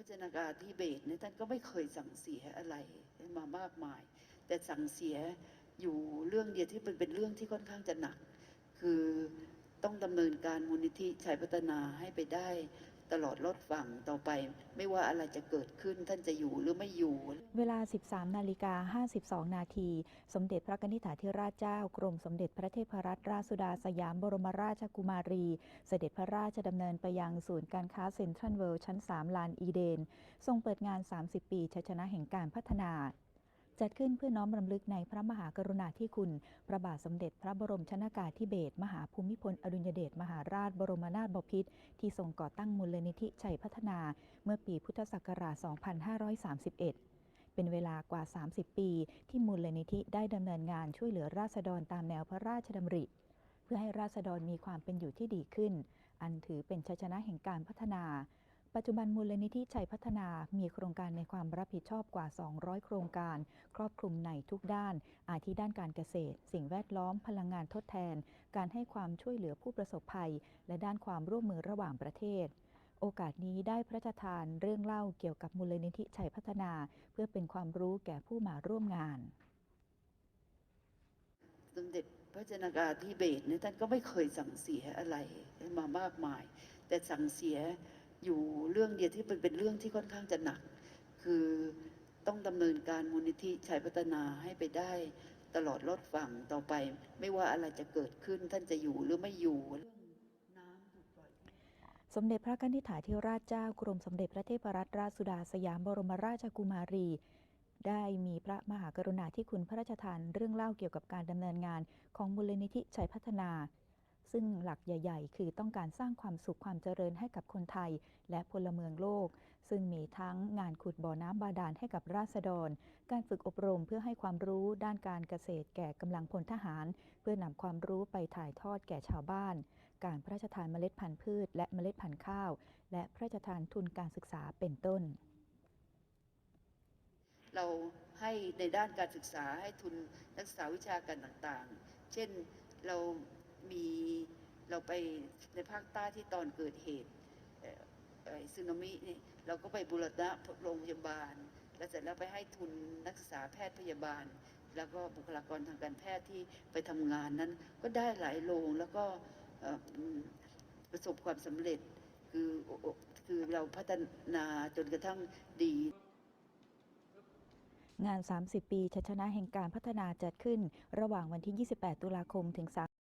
ระจนากาธิเบศเนี่ยท่านก็ไม่เคยสั่งเสียอะไรมามากมาย แต่สั่งเสียอยู่เรื่องเดียวที่เป็นเป็นเรื่องที่ค่อนข้างจะหนัก คือต้องดำเนินการมูลนิธิชัยพัฒนาให้ไปได้ ตลอดรอดฝั่งต่อไป ไม่ว่าอะไรจะเกิดขึ้นท่านจะอยู่หรือไม่อยู่ เวลา 13 นาฬิกา 52 นาที สมเด็จพระกนิษฐาธิราชเจ้ากรมสมเด็จพระเทพรัตนราชสุดาสยามบรมราชกุมารี เสด็จพระราชดำเนินไปยังศูนย์การค้าเซ็นทรัลเวิลด์ชั้น 3 ลานอีเดน ทรงเปิดงาน 30 ปีชัยชนะแห่งการพัฒนา จัดขึ้นเพื่อน้อมรำลึกในพระมหากรุณาธิคุณ พระบาทสมเด็จพระบรมชนากาธิเบศรมหาภูมิพลอดุลยเดชมหาราชบรมนาถบพิตรที่ทรงก่อตั้งมูลนิธิชัยพัฒนา เมื่อปีพุทธศักราช 2531เป็นเวลากว่า 30 ปี ที่มูลนิธิได้ดำเนินงานช่วยเหลือราษฎรตามแนวพระราชดำริ เพื่อให้ราษฎรมีความเป็นอยู่ที่ดีขึ้น อันถือเป็นชัยชนะแห่งการพัฒนา ปัจจุบันมูลนิธิชัยพัฒนามีโครงการในความรับผิดชอบกว่า 200 โครงการ ครอบคลุมในทุกด้าน อาทิด้านการเกษตร สิ่งแวดล้อม พลังงานทดแทน การให้ความช่วยเหลือผู้ประสบภัย และด้านความร่วมมือระหว่างประเทศ โอกาสนี้ได้พระราชทานเรื่องเล่าเกี่ยวกับมูลนิธิชัยพัฒนา เพื่อเป็นความรู้แก่ผู้มาร่วมงาน สมเด็จพระชนากาธิเบศรเนี่ยท่านก็ไม่เคยสั่งเสียอะไรมามากมาย แต่สั่งเสีย อยู่เรื่องเดียวที่เป็นเป็นเรื่องที่ค่อนข้างจะหนัก คือต้องดำเนินการมูลนิธิชัยพัฒนาให้ไปได้ตลอดรอดฝั่งต่อไป ไม่ว่าอะไรจะเกิดขึ้นท่านจะอยู่หรือไม่อยู่สมเด็จพระกนิษฐาธิราชเจ้ากรมสมเด็จพระเทพรัตนราชสุดาสยามบรมราชกุมารี ได้มีพระมหากรุณาธิคุณพระราชทานเรื่องเล่าเกี่ยวกับการดำเนินงานของมูลนิธิชัยพัฒนา ซึ่งหลักใหญ่ ๆ คือต้องการสร้างความสุขความเจริญให้กับคนไทย และพลเมืองโลก ซึ่งมีทั้งงานขุดบ่อน้ำบาดาลให้กับราษฎร การฝึกอบรมเพื่อให้ความรู้ด้านการเกษตรแก่กำลังพลทหาร เพื่อนำความรู้ไปถ่ายทอดแก่ชาวบ้าน การพระราชทานเมล็ดพันธุ์พืช และเมล็ดพันธุ์ข้าว และพระราชทานทุนการศึกษาเป็นต้น เราให้ในด้านการศึกษาให้ทุนนักศึกษาวิชาการต่างๆ เช่นเรา มีเราไปในภาคใต้ที่ตอนเกิดเหตุเอ่อเอ่อสึนามินี่เราก็ไปบูรณะโรงพยาบาล แล้วเสร็จแล้วไปให้ทุนนักศึกษาแพทย์พยาบาล แล้วก็บุคลากรทางการแพทย์ที่ไปทำงานนั้น ก็ได้หลายโรงแล้วก็ประสบความสำเร็จคือคือเราพัฒนาจนกระทั่งดีงาน 30 ปีชัยชนะแห่งการพัฒนาจัดขึ้น ระหว่างวันที่ 28 ตุลาคม ถึง 3